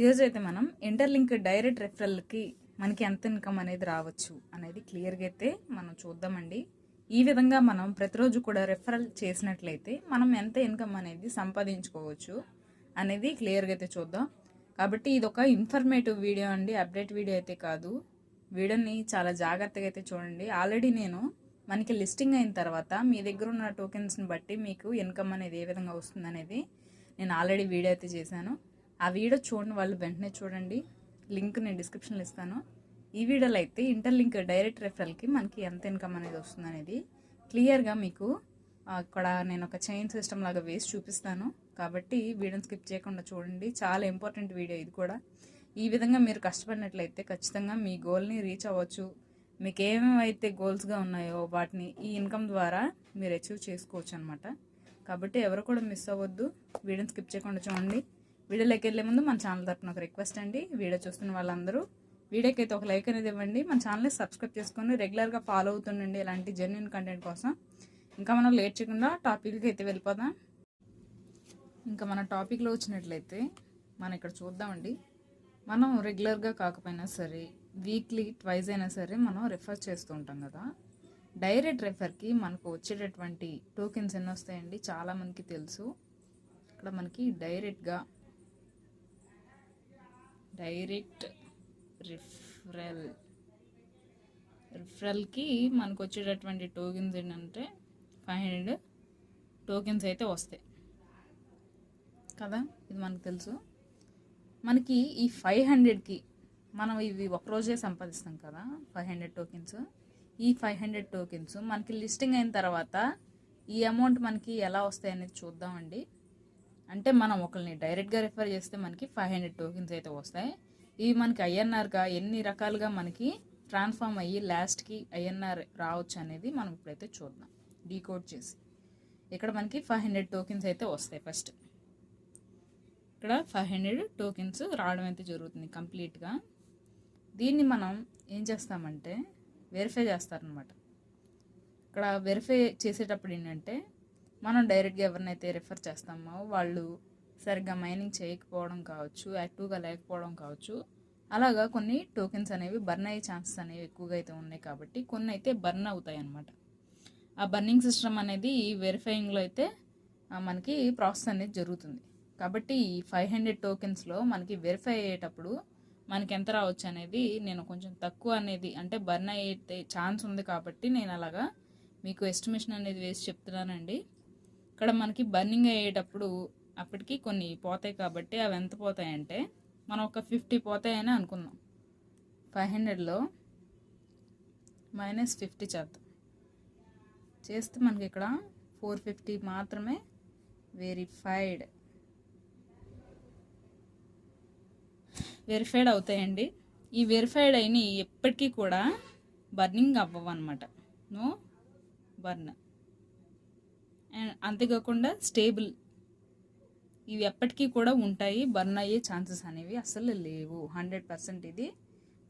ఈరోజు అయితే మనం ఇంటర్లింక్ డైరెక్ట్ రెఫరల్కి మనకి ఎంత ఇన్కమ్ అనేది రావచ్చు అనేది క్లియర్గా అయితే మనం చూద్దామండి. ఈ విధంగా మనం ప్రతిరోజు కూడా రెఫరల్ చేసినట్లయితే మనం ఎంత ఇన్కమ్ అనేది సంపాదించుకోవచ్చు అనేది క్లియర్గా అయితే చూద్దాం. కాబట్టి ఇది ఒక ఇన్ఫర్మేటివ్ వీడియో అండి అప్డేట్ వీడియో అయితే కాదు. వీడియోని చాలా జాగ్రత్తగా అయితే చూడండి. ఆల్రెడీ నేను మనకి లిస్టింగ్ అయిన తర్వాత మీ దగ్గర ఉన్న టోకెన్స్ని బట్టి మీకు ఇన్కమ్ అనేది ఏ విధంగా వస్తుంది అనేది నేను ఆల్రెడీ వీడియో అయితే చేశాను. ఆ వీడియో చూడండి వాళ్ళు వెంటనే చూడండి. లింక్ నేను డిస్క్రిప్షన్లో ఇస్తాను. ఈ వీడియోలో అయితే ఇంటర్ లింక్ డైరెక్ట్ రెఫరల్కి మనకి ఎంత ఇన్కమ్ అనేది వస్తుంది అనేది క్లియర్గా మీకు అక్కడ నేను ఒక చైన్ సిస్టమ్ లాగా వేసి చూపిస్తాను. కాబట్టి వీడియోని స్కిప్ చేయకుండా చూడండి. చాలా ఇంపార్టెంట్ వీడియో ఇది కూడా. ఈ విధంగా మీరు కష్టపడినట్లయితే ఖచ్చితంగా మీ గోల్ని రీచ్ అవ్వచ్చు. మీకు ఏమేమైతే గోల్స్గా ఉన్నాయో వాటిని ఈ ఇన్కమ్ ద్వారా మీరు అచీవ్ చేసుకోవచ్చు అనమాట కాబట్టి ఎవరు కూడా మిస్ అవ్వద్దు. వీడియోని స్కిప్ చేయకుండా చూడండి. వీడియోలోకి వెళ్ళే ముందు మన ఛానల్ తరపున ఒక రిక్వెస్ట్ అండి. వీడియో చూస్తున్న వాళ్ళందరూ వీడియోకి అయితే ఒక లైక్ అనేది ఇవ్వండి. మన ఛానల్ని సబ్స్క్రైబ్ చేసుకొని రెగ్యులర్గా ఫాలో అవుతుండండి ఇలాంటి జెన్యున్ కంటెంట్ కోసం. ఇంకా మనం లేట్ చేయకుండా టాపిక్కి అయితే వెళ్ళిపోదాం. ఇంకా మన టాపిక్లో వచ్చినట్లయితే మనం ఇక్కడ చూద్దామండి. మనం రెగ్యులర్గా కాకపోయినా సరే వీక్లీ ట్వైజ్ అయినా సరే మనం రెఫర్ చేస్తూ ఉంటాం కదా. డైరెక్ట్ రెఫర్కి మనకు వచ్చేటటువంటి టోకెన్స్ ఎన్ని వస్తాయండి? చాలా మనకి తెలుసు. ఇక్కడ మనకి డైరెక్ట్గా డైరెక్ట్ రిఫరల్. రిఫరల్కి మనకు వచ్చేటటువంటి టోకెన్స్ ఏంటంటే ఫైవ్ హండ్రెడ్ టోకెన్స్ అయితే వస్తాయి. కదా? ఇది మనకు తెలుసు. మనకి ఈ ఫైవ్ హండ్రెడ్కి మనం ఇవి ఒకరోజే సంపాదిస్తాం కదా? Five hundred tokens. ఈ ఫైవ్ హండ్రెడ్ టోకెన్స్ మనకి లిస్టింగ్ అయిన తర్వాత ఈ అమౌంట్ మనకి ఎలా వస్తాయి అనేది చూద్దామండి. అంటే మనం ఒకరిని డైరెక్ట్గా రిఫర్ చేస్తే మనకి ఫైవ్ హండ్రెడ్ టోకెన్స్ అయితే వస్తాయి. ఇవి మనకి ఐఎన్ఆర్గా ఎన్ని రకాలుగా మనకి ట్రాన్స్ఫార్మ్ అయ్యి లాస్ట్కి ఐఎన్ఆర్ రావచ్చు అనేది మనం ఇప్పుడైతే చూద్దాం. డీకోడ్ చేసి. ఇక్కడ మనకి ఫైవ్ హండ్రెడ్ టోకెన్స్ అయితే వస్తాయి ఫస్ట్. ఇక్కడ ఫైవ్ హండ్రెడ్ టోకెన్స్ రావడం అయితే జరుగుతుంది కంప్లీట్గా. దీన్ని మనం ఏం చేస్తామంటే వెరిఫై చేస్తారనమాట. ఇక్కడ వెరిఫై చేసేటప్పుడు ఏంటంటే మనం డైరెక్ట్గా ఎవరినైతే రిఫర్ చేస్తామో వాళ్ళు సరిగ్గా మైనింగ్ చేయకపోవడం కావచ్చు యాక్టివ్గా లేకపోవడం కావచ్చు అలాగా కొన్ని టోకెన్స్ అనేవి బర్న్ అయ్యే ఛాన్సెస్ అనేవి ఎక్కువగా అయితే ఉన్నాయి కాబట్టి కొన్ని అయితే బర్న్ అవుతాయి అన్నమాట ఆ బర్నింగ్ సిస్టమ్ అనేది ఈ వెరిఫైయింగ్లో అయితే మనకి ప్రాసెస్ అనేది జరుగుతుంది. కాబట్టి ఈ ఫైవ్ హండ్రెడ్ టోకెన్స్లో మనకి వెరిఫై అయ్యేటప్పుడు మనకి ఎంత రావచ్చు అనేది నేను కొంచెం తక్కువ అనేది అంటే బర్న్ అయ్యే ఛాన్స్ ఉంది కాబట్టి నేను అలాగా మీకు ఎస్టిమేషన్ అనేది వేసి చెప్తున్నానండి. ఇక్కడ మనకి బర్నింగ్ అయ్యేటప్పుడు అప్పటికి కొన్ని పోతాయి కాబట్టి అవి ఎంత పోతాయంటే మనం ఒక ఫిఫ్టీ పోతాయని అనుకుందాం. ఫైవ్ హండ్రెడ్లో మైనస్ ఫిఫ్టీ చేద్దాం. చేస్తే మనకి ఇక్కడ ఫోర్ ఫిఫ్టీ మాత్రమే వెరిఫైడ్ వెరిఫైడ్ అవుతాయండి. ఈ వెరిఫైడ్ అయినవి ఎప్పటికీ కూడా బర్నింగ్ అవ్వవు అనమాట నో బర్న్. అండ్ అంతేకాకుండా స్టేబుల్ ఇవి ఎప్పటికీ కూడా ఉంటాయి. బర్న్ అయ్యే ఛాన్సెస్ అనేవి అసలు లేవు. హండ్రెడ్ పర్సెంట్ ఇది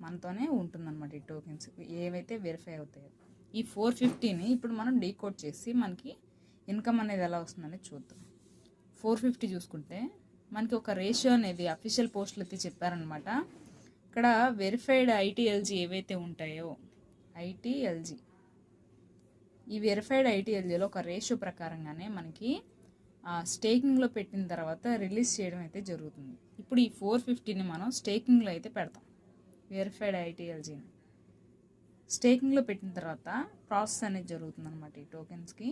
మనతోనే ఉంటుందన్నమాట ఈ టోకెన్స్ ఏవైతే వెరిఫై అవుతాయో. ఈ ఫోర్ ఫిఫ్టీని ఇప్పుడు మనం డీకోడ్ చేసి మనకి ఇన్కమ్ అనేది ఎలా వస్తుందని చూద్దాం. ఫోర్ ఫిఫ్టీ చూసుకుంటే మనకి ఒక రేషియో అనేది అఫీషియల్ పోస్టులు అయితే చెప్పారనమాట ఇక్కడ వెరిఫైడ్ ఐటీఎల్జీ ఏవైతే ఉంటాయో ఐటీఎల్జీ ఈ వెరిఫైడ్ ఐటీఎల్జీలో ఒక రేషియో ప్రకారంగానే మనకి స్టేకింగ్లో పెట్టిన తర్వాత రిలీజ్ చేయడం అయితే జరుగుతుంది. ఇప్పుడు ఈ ఫోర్ ఫిఫ్టీని మనం స్టేకింగ్లో అయితే పెడతాం. వెరిఫైడ్ ఐటీఎల్జీని స్టేకింగ్లో పెట్టిన తర్వాత ప్రాసెస్ అనేది జరుగుతుంది అనమాట ఈ టోకెన్స్కి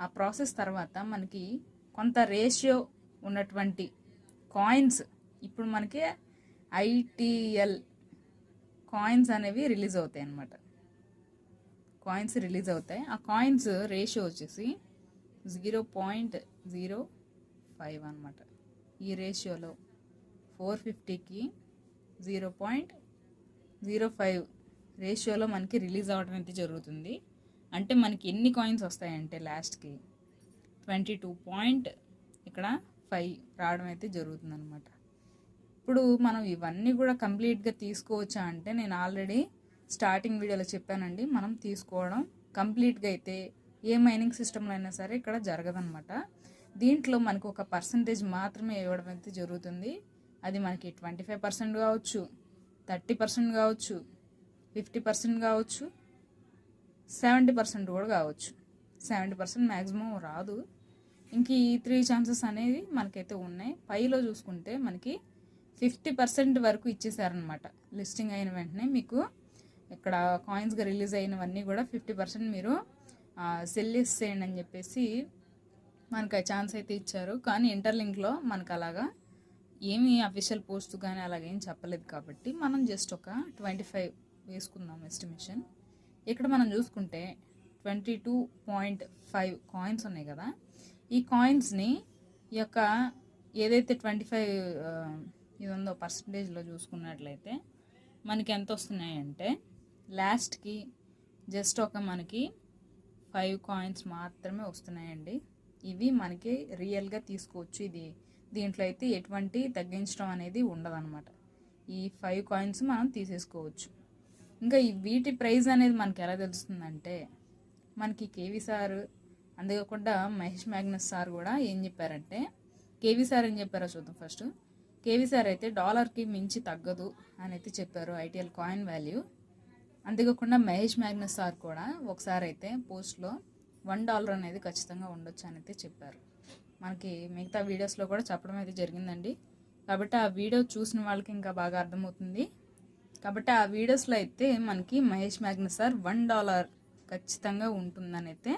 ఆ ప్రాసెస్ తర్వాత మనకి కొంత రేషియో ఉన్నటువంటి కాయిన్స్ ఇప్పుడు మనకి ఐటీఎల్ కాయిన్స్ అనేవి రిలీజ్ అవుతాయి అన్నమాట కాయిన్స్ రిలీజ్ అవుతాయి. ఆ కాయిన్స్ రేషియో వచ్చేసి జీరో పాయింట్ జీరో ఫైవ్ అనమాట ఈ రేషియోలో ఫోర్ ఫిఫ్టీకి జీరో పాయింట్ జీరో ఫైవ్ రేషియోలో మనకి రిలీజ్ అవ్వడం అయితే జరుగుతుంది. అంటే మనకి ఎన్ని కాయిన్స్ వస్తాయంటే లాస్ట్కి ట్వంటీ టూ పాయింట్ ఇక్కడ ఫైవ్ రావడం అయితే జరుగుతుంది అనమాట ఇప్పుడు మనం ఇవన్నీ కూడా కంప్లీట్గా తీసుకోవచ్చా అంటే నేను ఆల్రెడీ స్టార్టింగ్ వీడియోలో చెప్పానండి మనం తీసుకోవడం కంప్లీట్గా అయితే ఏ మైనింగ్ సిస్టంలో అయినా సరే ఇక్కడ జరగదనమాట దీంట్లో మనకు ఒక పర్సంటేజ్ మాత్రమే ఇవ్వడం అయితే జరుగుతుంది. అది మనకి ట్వంటీ ఫైవ్ పర్సెంట్ కావచ్చు థర్టీ పర్సెంట్ కావచ్చు ఫిఫ్టీ పర్సెంట్ కావచ్చు సెవెంటీ పర్సెంట్ కూడా కావచ్చు. సెవెంటీ పర్సెంట్ మ్యాక్సిమం రాదు. ఇంక ఈ త్రీ ఛాన్సెస్ అనేది మనకైతే ఉన్నాయి. పైలో చూసుకుంటే మనకి ఫిఫ్టీ పర్సెంట్ వరకు ఇచ్చేసారనమాట లిస్టింగ్ అయిన వెంటనే మీకు ఇక్కడ కాయిన్స్గా రిలీజ్ అయినవన్నీ కూడా ఫిఫ్టీ పర్సెంట్ మీరు సెల్ చేసేయండి అని చెప్పేసి మనకు ఛాన్స్ అయితే ఇచ్చారు. కానీ ఇంటర్లింక్లో మనకు అలాగా ఏమీ అఫీషియల్ పోస్ట్ కానీ అలాగేం చెప్పలేదు కాబట్టి మనం జస్ట్ ఒక ట్వంటీ ఫైవ్ వేసుకుందాం ఎస్టిమేషన్ ఇక్కడ మనం చూసుకుంటే twenty two point five coins ఉన్నాయి కదా. ఈ కాయిన్స్ని ఈ యొక్క ఏదైతే ట్వంటీ ఫైవ్ ఇది ఉందో పర్సంటేజ్లో చూసుకున్నట్లయితే మనకి ఎంత వస్తున్నాయంటే లాస్ట్కి జస్ట్ ఒక మనకి ఫైవ్ కాయిన్స్ మాత్రమే వస్తున్నాయండి. ఇవి మనకి రియల్గా తీసుకోవచ్చు. ఇది దీంట్లో అయితే ఎటువంటి తగ్గించడం అనేది ఉండదన్నమాట. ఈ ఫైవ్ కాయిన్స్ మనం తీసేసుకోవచ్చు. ఇంకా ఈ వీటి ప్రైస్ అనేది మనకి ఎలా తెలుస్తుందంటే మనకి కేవీ సార్ అంతేకాకుండా మహేష్ మ్యాగ్నస్ సార్ కూడా ఏం చెప్పారంటే కేవీ సార్ ఏం చెప్పారో చూద్దాం ఫస్ట్. కేవీ సార్ అయితే డాలర్కి మించి తగ్గదు అని అయితే చెప్పారు ఐటీఎల్ కాయిన్ వాల్యూ. అంతేకాకుండా మహేష్ మ్యాగ్నస్ సార్ కూడా ఒకసారి అయితే పోస్ట్లో వన్ డాలర్ అనేది ఖచ్చితంగా ఉండొచ్చు అని అయితే చెప్పారు. మనకి మిగతా వీడియోస్లో కూడా చెప్పడం అయితే జరిగిందండి. కాబట్టి ఆ వీడియో చూసిన వాళ్ళకి ఇంకా బాగా అర్థమవుతుంది. కాబట్టి ఆ వీడియోస్లో అయితే మనకి Mahesh Magnus sir one dollar ఖచ్చితంగా ఉంటుందని అయితే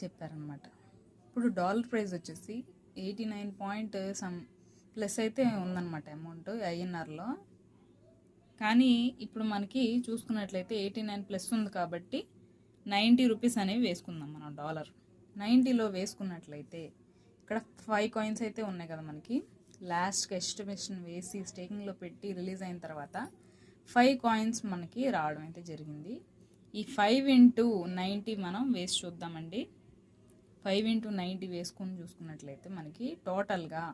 చెప్పారనమాట ఇప్పుడు డాలర్ ప్రైస్ వచ్చేసి eighty nine point some plus అయితే ఉందన్నమాట అమౌంట్ ఐఎన్ఆర్లో. కానీ ఇప్పుడు మనకి చూసుకున్నట్లయితే ఎయిటీ నైన్ ప్లస్ ఉంది కాబట్టి నైంటీ రూపీస్ అనేవి వేసుకుందాం మనం డాలర్. నైంటీలో వేసుకున్నట్లయితే ఇక్కడ ఫైవ్ కాయిన్స్ అయితే ఉన్నాయి కదా మనకి. లాస్ట్కి ఎస్టిమేషన్ వేసి స్టేకింగ్లో పెట్టి రిలీజ్ అయిన తర్వాత ఫైవ్ కాయిన్స్ మనకి రావడం అయితే జరిగింది. ఈ ఫైవ్ ఇంటూ నైంటీ మనం వేసి చూద్దామండి. ఫైవ్ ఇంటూ నైంటీ వేసుకొని చూసుకున్నట్లయితే మనకి టోటల్గా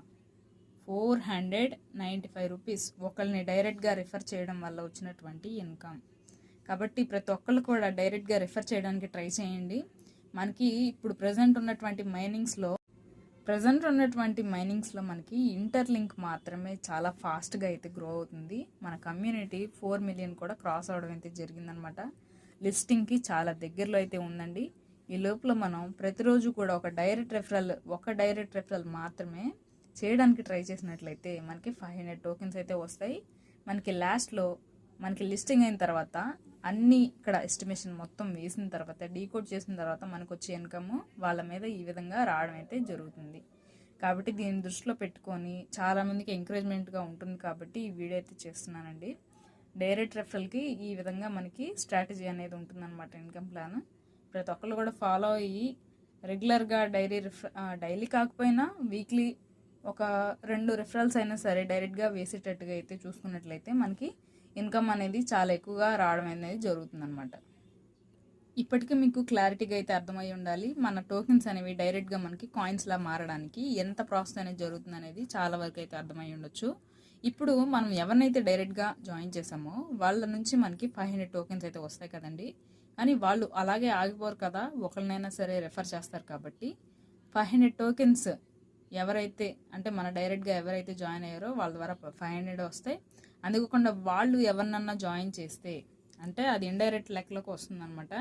four hundred ninety five rupees ఒకరిని డైరెక్ట్గా రిఫర్ చేయడం వల్ల వచ్చినటువంటి ఇన్కమ్. కాబట్టి ప్రతి ఒక్కళ్ళు కూడా డైరెక్ట్గా రిఫర్ చేయడానికి ట్రై చేయండి. మనకి ఇప్పుడు ప్రజెంట్ ఉన్నటువంటి మైనింగ్స్లో ప్రజెంట్ ఉన్నటువంటి మైనింగ్స్లో మనకి ఇంటర్లింక్ మాత్రమే చాలా ఫాస్ట్గా అయితే గ్రో అవుతుంది. మన కమ్యూనిటీ ఫోర్ మిలియన్ కూడా క్రాస్ అవడం అయితే జరిగిందనమాట. లిస్టింగ్కి చాలా దగ్గరలో అయితే ఉందండి. ఈ లోపల మనం ప్రతిరోజు కూడా ఒక డైరెక్ట్ రెఫరల్ ఒక డైరెక్ట్ రెఫరల్ మాత్రమే చేయడానికి ట్రై చేసినట్లయితే మనకి ఫైవ్ హండ్రెడ్ టోకెన్స్ అయితే వస్తాయి. మనకి లాస్ట్లో మనకి లిస్టింగ్ అయిన తర్వాత అన్నీ ఇక్కడ ఎస్టిమేషన్ మొత్తం వేసిన తర్వాత డీకోడ్ చేసిన తర్వాత మనకు వచ్చే ఇన్కమ్ వాళ్ళ మీద ఈ విధంగా రావడం అయితే జరుగుతుంది. కాబట్టి దీన్ని దృష్టిలో పెట్టుకొని చాలామందికి ఎంకరేజ్మెంట్గా ఉంటుంది కాబట్టి ఈ వీడియో అయితే చేస్తున్నానండి. డైరెక్ట్ రెఫరల్కి ఈ విధంగా మనకి స్ట్రాటజీ అనేది ఉంటుందన్నమాట ఇన్కమ్ ప్లాన్ ప్రతి ఒక్కరు కూడా ఫాలో అయ్యి రెగ్యులర్గా డైరీ రిఫ డైలీ కాకపోయినా వీక్లీ ఒక రెండు రిఫరల్స్ అయినా సరే డైరెక్ట్గా వేసేటట్టుగా అయితే చూసుకున్నట్లయితే మనకి ఇన్కమ్ అనేది చాలా ఎక్కువగా రావడం అనేది జరుగుతుందన్నమాట. ఇప్పటికీ మీకు క్లారిటీగా అయితే అర్థమై ఉండాలి. మన టోకెన్స్ అనేవి డైరెక్ట్గా మనకి కాయిన్స్లా మారడానికి ఎంత ప్రాసెస్ అనేది జరుగుతుంది అనేది చాలా వరకు అయితే అర్థమై ఉండొచ్చు. ఇప్పుడు మనం ఎవరినైతే డైరెక్ట్గా జాయిన్ చేసామో వాళ్ళ నుంచి మనకి ఫైవ్ హండ్రెడ్ టోకెన్స్ అయితే వస్తాయి కదండి. కానీ వాళ్ళు అలాగే ఆగిపోరు కదా. ఒకరినైనా సరే రెఫర్ చేస్తారు కాబట్టి. ఫైవ్ హండ్రెడ్ టోకెన్స్ ఎవరైతే అంటే మన డైరెక్ట్గా ఎవరైతే జాయిన్ అయ్యారో వాళ్ళ ద్వారా ఫైవ్ హండ్రెడ్ వస్తాయి. అందుకోకుండా వాళ్ళు ఎవరినన్నా జాయిన్ చేస్తే అంటే అది ఇండైరెక్ట్ లెక్కలోకి వస్తుందన్నమాట.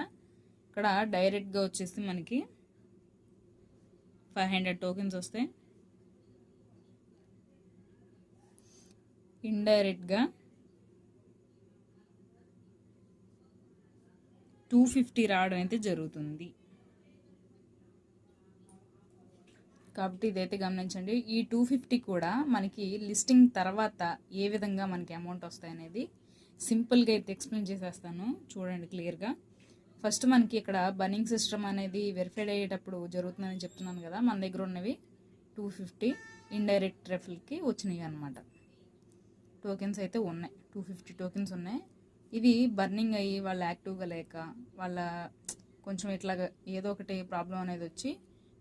ఇక్కడ డైరెక్ట్గా వచ్చేసి మనకి ఫైవ్ హండ్రెడ్ టోకెన్స్ వస్తాయి. ఇండైరెక్ట్గా టూ ఫిఫ్టీ రావడం అయితే జరుగుతుంది. కాబట్టి ఇదైతే గమనించండి. ఈ టూ ఫిఫ్టీ కూడా మనకి లిస్టింగ్ తర్వాత ఏ విధంగా మనకి అమౌంట్ వస్తాయనేది సింపుల్గా అయితే ఎక్స్ప్లెయిన్ చేసేస్తాను. చూడండి క్లియర్గా ఫస్ట్ మనకి ఇక్కడ బర్నింగ్ సిస్టమ్ అనేది వెరిఫైడ్ అయ్యేటప్పుడు జరుగుతుందని చెప్తున్నాను కదా మన దగ్గర ఉన్నవి టూ ఫిఫ్టీ ఇండైరెక్ట్ రెఫల్కి వచ్చినాయి అనమాట టోకెన్స్ అయితే ఉన్నాయి. టూ ఫిఫ్టీ టోకెన్స్ ఉన్నాయి. ఇవి బర్నింగ్ అయ్యి వాళ్ళు యాక్టివ్గా లేక వాళ్ళ కొంచెం ఇట్లాగా ఏదో ఒకటి ప్రాబ్లం అనేది వచ్చి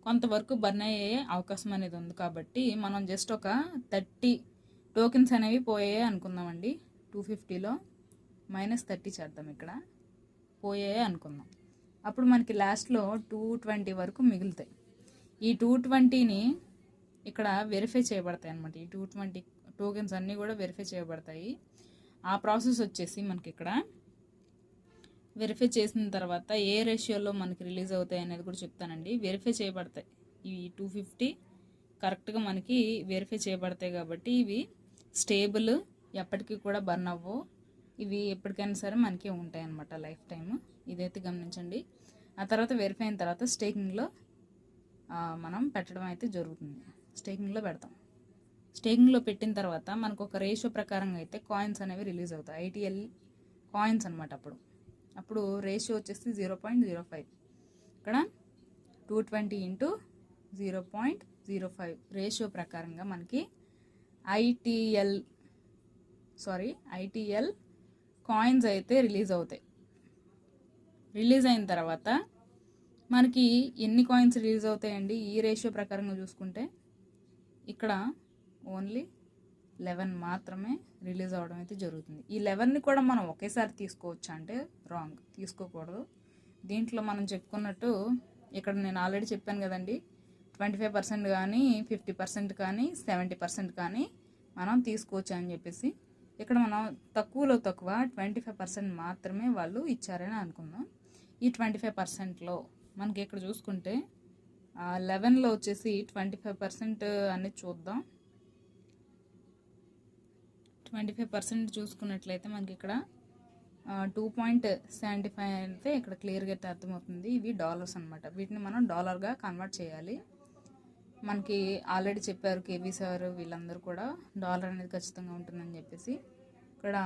కొంతవరకు బర్న్ అయ్యే అవకాశం అనేది ఉంది కాబట్టి మనం జస్ట్ ఒక థర్టీ టోకెన్స్ అనేవి పోయాయి అనుకుందామండి. టూ ఫిఫ్టీలో మైనస్ థర్టీ చేద్దాం ఇక్కడ. పోయాయి అనుకుందాం. అప్పుడు మనకి లాస్ట్లో టూ ట్వంటీ వరకు మిగులుతాయి. ఈ టూ ట్వంటీని ఇక్కడ వెరిఫై చేయబడతాయి అనమాట ఈ టూ ట్వంటీ టోకెన్స్ అన్నీ కూడా వెరిఫై చేయబడతాయి. ఆ ప్రాసెస్ వచ్చేసి మనకి ఇక్కడ వెరిఫై చేసిన తర్వాత ఏ రేషియోలో మనకి రిలీజ్ అవుతాయి అనేది కూడా చెప్తానండి. వెరిఫై చేయబడతాయి. ఇవి టూ ఫిఫ్టీ కరెక్ట్గా మనకి వెరిఫై చేయబడతాయి కాబట్టి ఇవి స్టేబుల్ ఎప్పటికీ కూడా బర్న్ అవ్వవు ఇవి ఎప్పటికైనా సరే మనకి ఉంటాయి అన్నమాట లైఫ్ టైమ్ ఇదైతే గమనించండి. ఆ తర్వాత వెరిఫై అయిన తర్వాత స్టేకింగ్లో మనం పెట్టడం అయితే జరుగుతుంది. స్టేకింగ్లో పెడతాం. స్టేకింగ్లో పెట్టిన తర్వాత మనకు ఒక రేషియో ప్రకారంగా అయితే కాయిన్స్ అనేవి రిలీజ్ అవుతాయి. ఐటీఎల్ కాయిన్స్ అనమాట అప్పుడు. అప్పుడు రేషియో వచ్చేసి జీరో పాయింట్ జీరో ఫైవ్. ఇక్కడ two twenty into zero point zero five. Ratio ప్రకారంగా మనకి ఐటీఎల్ సారీ ఐటీఎల్ కాయిన్స్ అయితే రిలీజ్ అవుతాయి. రిలీజ్ అయిన తర్వాత మనకి ఎన్ని కాయిన్స్ రిలీజ్ అవుతాయండి? ఈ రేషియో ప్రకారంగా చూసుకుంటే ఇక్కడ ఓన్లీ లెవెన్ మాత్రమే రిలీజ్ అవ్వడం అయితే జరుగుతుంది. ఈ లెవెన్ని కూడా మనం ఒకేసారి తీసుకోవచ్చు అంటే రాంగ్. తీసుకోకూడదు. దీంట్లో మనం చెప్పుకున్నట్టు ఇక్కడ నేను ఆల్రెడీ చెప్పాను కదండి ట్వంటీ ఫైవ్ పర్సెంట్ కానీ ఫిఫ్టీ పర్సెంట్ కానీ సెవెంటీ పర్సెంట్ కానీ మనం తీసుకోవచ్చు అని చెప్పేసి ఇక్కడ మనం తక్కువలో తక్కువ ట్వంటీ ఫైవ్ పర్సెంట్ మాత్రమే వాళ్ళు ఇచ్చారని అనుకుందాం. ఈ ట్వంటీ ఫైవ్ పర్సెంట్లో మనకి ఇక్కడ చూసుకుంటే లెవెన్లో వచ్చేసి ట్వంటీ ఫైవ్ పర్సెంట్ అనేది చూద్దాం. ట్వంటీ ఫైవ్ పర్సెంట్ చూసుకున్నట్లయితే మనకి ఇక్కడ టూ పాయింట్ సెవెంటీ ఫైవ్ అయితే ఇక్కడ క్లియర్గా అయితే అర్థమవుతుంది. ఇవి డాలర్స్ అనమాట వీటిని మనం డాలర్గా కన్వర్ట్ చేయాలి. మనకి ఆల్రెడీ చెప్పారు కేవీ సార్ వీళ్ళందరూ కూడా డాలర్ అనేది ఖచ్చితంగా ఉంటుందని చెప్పేసి. ఇక్కడ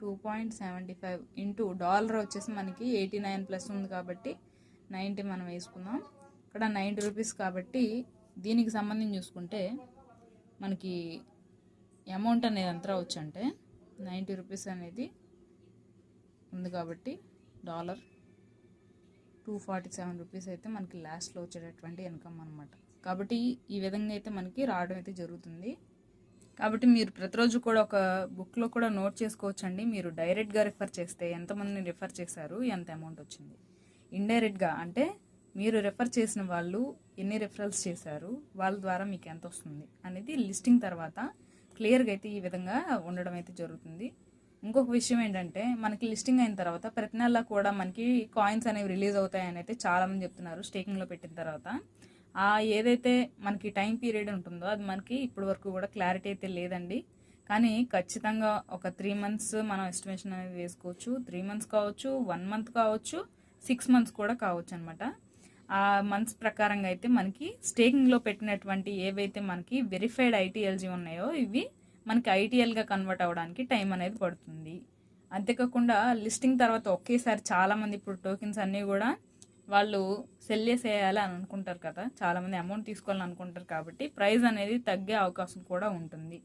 two point seventy five into dollar వచ్చేసి మనకి ఎయిటీ నైన్ ప్లస్ ఉంది కాబట్టి నైంటీ మనం వేసుకుందాం. ఇక్కడ నైంటీ రూపీస్ కాబట్టి దీనికి సంబంధించి చూసుకుంటే మనకి అమౌంట్ అనేది ఎంత రావచ్చు అంటే నైంటీ రూపీస్ అనేది ఉంది కాబట్టి dollar two forty seven rupees అయితే మనకి లాస్ట్లో వచ్చేటటువంటి ఇన్కమ్ అనమాట కాబట్టి ఈ విధంగా అయితే మనకి రావడం అయితే జరుగుతుంది. కాబట్టి మీరు ప్రతిరోజు కూడా ఒక బుక్లో కూడా నోట్ చేసుకోవచ్చండి. మీరు డైరెక్ట్గా రిఫర్ చేస్తే ఎంతమందిని రిఫర్ చేశారు ఎంత అమౌంట్ వచ్చింది. ఇండైరెక్ట్గా అంటే మీరు రిఫర్ చేసిన వాళ్ళు ఎన్ని రిఫరల్స్ చేశారు వాళ్ళ ద్వారా మీకు ఎంత వస్తుంది అనేది లిస్టింగ్ తర్వాత క్లియర్గా అయితే ఈ విధంగా ఉండడం అయితే జరుగుతుంది. ఇంకొక విషయం ఏంటంటే మనకి లిస్టింగ్ అయిన తర్వాత ప్రతి నెల కూడా మనకి కాయిన్స్ అనేవి రిలీజ్ అవుతాయని అయితే చాలామంది చెప్తున్నారు స్టేకింగ్లో పెట్టిన తర్వాత. ఆ ఏదైతే మనకి టైం పీరియడ్ ఉంటుందో అది మనకి ఇప్పటి వరకు కూడా క్లారిటీ అయితే లేదండి. కానీ ఖచ్చితంగా ఒక త్రీ మంత్స్ మనం ఎస్టిమేషన్ అనేది వేసుకోవచ్చు. త్రీ మంత్స్ కావచ్చు వన్ మంత్ కావచ్చు సిక్స్ మంత్స్ కూడా కావచ్చు అనమాట ఆ మంత్స్ ప్రకారంగా అయితే మనకి స్టేకింగ్లో పెట్టినటువంటి ఏవైతే మనకి వెరిఫైడ్ ఐటీఎల్జీ ఉన్నాయో ఇవి మనకి ఐటీఎల్గా కన్వర్ట్ అవ్వడానికి టైం అనేది పడుతుంది. అంతేకాకుండా లిస్టింగ్ తర్వాత ఒకేసారి చాలామంది ఇప్పుడు టోకెన్స్ అన్నీ కూడా వాళ్ళు సెల్ చేసేయాలి అని అనుకుంటారు కదా. చాలామంది అమౌంట్ తీసుకోవాలని అనుకుంటారు కాబట్టి ప్రైస్ అనేది తగ్గే అవకాశం కూడా ఉంటుంది.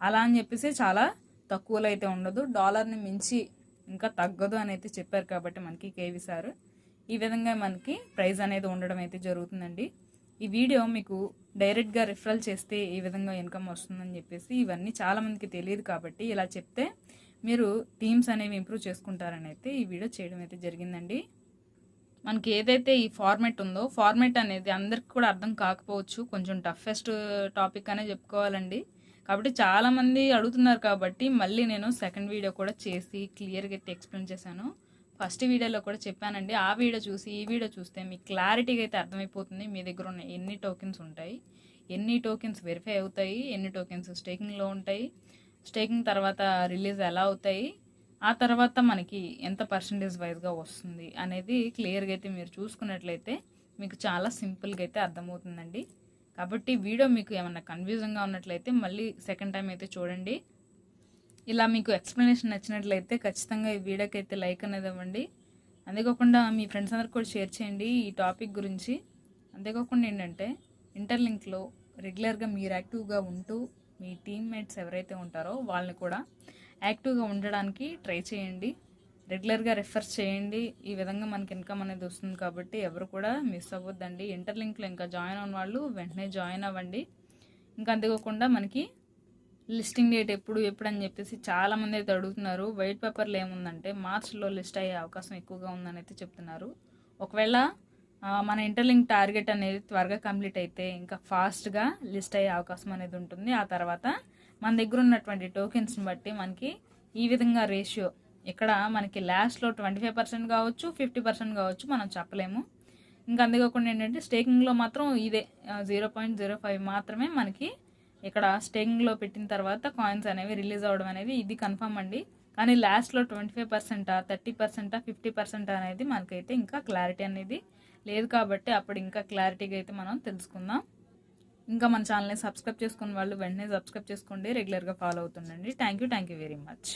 అలా అని చెప్పేసి చాలా తక్కువలో అయితే ఉండదు. డాలర్ని మించి ఇంకా తగ్గదు అని అయితే చెప్పారు కాబట్టి మనకి కేవీ సార్. ఈ విధంగా మనకి ప్రైజ్ అనేది ఉండడం అయితే జరుగుతుందండి. ఈ వీడియో మీకు డైరెక్ట్గా రిఫరల్ చేస్తే ఈ విధంగా ఇన్కమ్ వస్తుందని చెప్పేసి ఇవన్నీ చాలామందికి తెలియదు కాబట్టి ఇలా చెప్తే మీరు టీమ్స్ అనేవి ఇంప్రూవ్ చేసుకుంటారని అయితే ఈ వీడియో చేయడం అయితే జరిగిందండి. మనకి ఏదైతే ఈ ఫార్మెట్ ఉందో ఫార్మెట్ అనేది అందరికి కూడా అర్థం కాకపోవచ్చు. కొంచెం టఫెస్ట్ టాపిక్ అనే చెప్పుకోవాలండి. కాబట్టి చాలామంది అడుగుతున్నారు కాబట్టి మళ్ళీ నేను సెకండ్ వీడియో కూడా చేసి క్లియర్గా అయితే ఎక్స్ప్లెయిన్ చేశాను. ఫస్ట్ వీడియోలో కూడా చెప్పానండి. ఆ వీడియో చూసి ఈ వీడియో చూస్తే మీకు క్లారిటీగా అయితే అర్థమైపోతుంది. మీ దగ్గర ఉన్న ఎన్ని టోకెన్స్ ఉంటాయి ఎన్ని టోకెన్స్ వెరిఫై అవుతాయి ఎన్ని టోకెన్స్ స్టేకింగ్లో ఉంటాయి స్టేకింగ్ తర్వాత రిలీజ్ ఎలా అవుతాయి ఆ తర్వాత మనకి ఎంత పర్సంటేజ్ వైజ్గా వస్తుంది అనేది క్లియర్గా అయితే మీరు చూసుకున్నట్లయితే మీకు చాలా సింపుల్గా అయితే అర్థమవుతుందండి. కాబట్టి వీడియో మీకు ఏమన్నా కన్ఫ్యూజన్గా ఉన్నట్లయితే మళ్ళీ సెకండ్ టైం అయితే చూడండి. ఇలా మీకు ఎక్స్ప్లెనేషన్ నచ్చినట్లయితే ఖచ్చితంగా ఈ వీడియోకి అయితే లైక్ అనేది ఇవ్వండి అంతేకాకుండా మీ ఫ్రెండ్స్ అందరికి కూడా షేర్ చేయండి ఈ టాపిక్ గురించి. అంతేకాకుండా ఏంటంటే ఇంటర్లింక్లో రెగ్యులర్గా మీరు యాక్టివ్గా ఉంటూ మీ టీమ్మేట్స్ ఎవరైతే ఉంటారో వాళ్ళని కూడా యాక్టివ్గా ఉండడానికి ట్రై చేయండి. రెగ్యులర్గా రెఫర్ చేయండి. ఈ విధంగా మనకి ఇన్కమ్ అనేది వస్తుంది కాబట్టి ఎవరు కూడా మిస్ అవ్వద్దండి. ఇంటర్లింక్లో ఇంకా జాయిన్ అవ్వని వాళ్ళు వెంటనే జాయిన్ అవ్వండి. ఇంకా అంతేకాకుండా మనకి లిస్టింగ్ డేట్ ఎప్పుడు ఎప్పుడు అని చెప్పేసి చాలామంది అయితే అడుగుతున్నారు. వైట్ పేపర్లో ఏముందంటే మార్చ్లో లిస్ట్ అయ్యే అవకాశం ఎక్కువగా ఉందని అయితే చెప్తున్నారు. ఒకవేళ మన ఇంటర్లింక్ టార్గెట్ అనేది త్వరగా కంప్లీట్ అయితే ఇంకా ఫాస్ట్గా లిస్ట్ అయ్యే అవకాశం అనేది ఉంటుంది. ఆ తర్వాత మన దగ్గర ఉన్నటువంటి టోకెన్స్ని బట్టి మనకి ఈ విధంగా రేషియో ఇక్కడ మనకి లాస్ట్లో ట్వంటీ ఫైవ్ పర్సెంట్ కావచ్చు ఫిఫ్టీ పర్సెంట్ కావచ్చు మనం చెప్పలేము. ఇంకా అంతేకాకుండా ఏంటంటే స్టేకింగ్లో మాత్రం ఇదే జీరో పాయింట్ జీరో ఫైవ్ మాత్రమే మనకి ఇక్కడ స్టేకింగ్లో పెట్టిన తర్వాత కాయిన్స్ అనేవి రిలీజ్ అవ్వడం అనేది ఇది కన్ఫర్మ్ అండి. కానీ లాస్ట్లో ట్వంటీ ఫైవ్ పర్సెంటా థర్టీ పర్సెంటా ఫిఫ్టీ పర్సెంట్ అనేది మనకైతే ఇంకా క్లారిటీ అనేది లేదు కాబట్టి అప్పుడు ఇంకా క్లారిటీగా అయితే మనం తెలుసుకుందాం. ఇంకా మన ఛానల్ని సబ్స్క్రైబ్ చేసుకున్న వాళ్ళు వెంటనే సబ్స్క్రైబ్ చేసుకోండి. రెగ్యులర్గా follow అవుతుండండి. Thank you thank you very much